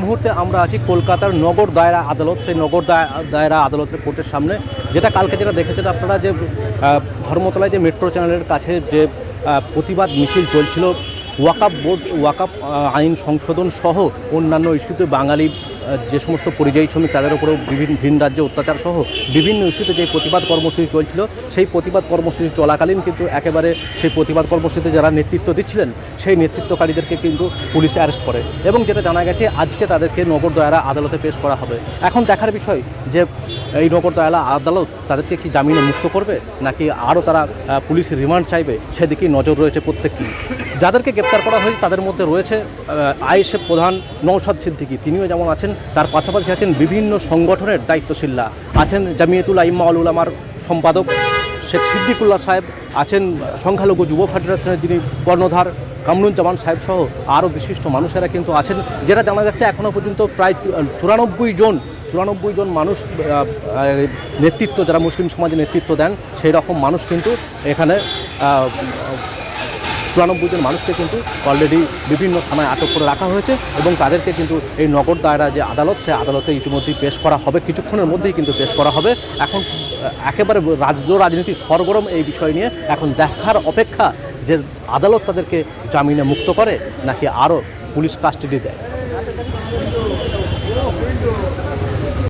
মুহূর্তে আমরা আছি কলকাতার নগর দায়রা আদালত। সেই নগর দায়- দায়রা আদালতের কোর্টের সামনে। যেটা কালকে যেটা দেখেছেন আপনারা যে ধর্মতলায় যে মেট্রো চ্যানেলের কাছে যে প্রতিবাদ মিছিল চলছিল ওয়াকাপ বোর্ড ওয়াকাপ আইন সংশোধন সহ অন্যান্য ইস্যুতে বাঙালি যে সমস্ত পরিযায়ী শ্রমিক তাদের উপরেও বিভিন্ন ভিন রাজ্যে অত্যাচার সহ বিভিন্ন ইস্যুতে যে প্রতিবাদ কর্মসূচি চলছিল সেই প্রতিবাদ কর্মসূচি চলাকালীন কিন্তু একেবারে সেই প্রতিবাদ কর্মসূচিতে যারা নেতৃত্ব দিচ্ছিলেন সেই নেতৃত্বকারীদেরকে কিন্তু পুলিশ অ্যারেস্ট করে। এবং যেটা জানা গেছে আজকে তাদেরকে নগর দয়ারা আদালতে পেশ করা হবে। এখন দেখার বিষয় যে এই নগর দয়ালা আদালত তাদেরকে কি জামিনে মুক্ত করবে নাকি আরও তারা আহ, পুলিশের রিমান্ড চাইবে সেদিকেই নজর রয়েছে প্রত্যেকটি যাদেরকে গ্রেপ্তার করা হয়েছে তাদের মধ্যে রয়েছে আইএসএফ প্রধান নৌসাদ সিদ্দিকি। তিনিও যেমন আছেন তার পাশাপাশি আছেন বিভিন্ন সংগঠনের দায়িত্বশীলরা। আছেন জামিয়াতুল আইম্মাউল উলামার সম্পাদক শেখ সিদ্দিকুল্লাহ সাহেব, আছেন সংখ্যালঘু যুব ফেডারেশনের যিনি কর্ণধার কামরুজ্জামান সাহেব সহ আরও বিশিষ্ট মানুষেরা কিন্তু আছেন, যেটা জানা যাচ্ছে এখনও পর্যন্ত প্রায় চুরানব্বই জন চুরানব্বই জন মানুষ নেতৃত্ব, যারা মুসলিম সমাজে নেতৃত্ব দেন, সেই রকম মানুষ কিন্তু এখানে চুরানব্বই জন মানুষকে কিন্তু অলরেডি বিভিন্ন থানায় আটক করে রাখা হয়েছে এবং তাদেরকে কিন্তু এই নগর দায়রা যে আদালত, সে আদালতে ইতিমধ্যেই পেশ করা হবে। কিছুক্ষণের মধ্যেই কিন্তু পেশ করা হবে। এখন একেবারে রাজ্য রাজনীতি সরগরম এই বিষয় নিয়ে এখন দেখার অপেক্ষা যে আদালত তাদেরকে জামিনে মুক্ত করে নাকি আরও পুলিশ কাস্টাডি দেয়।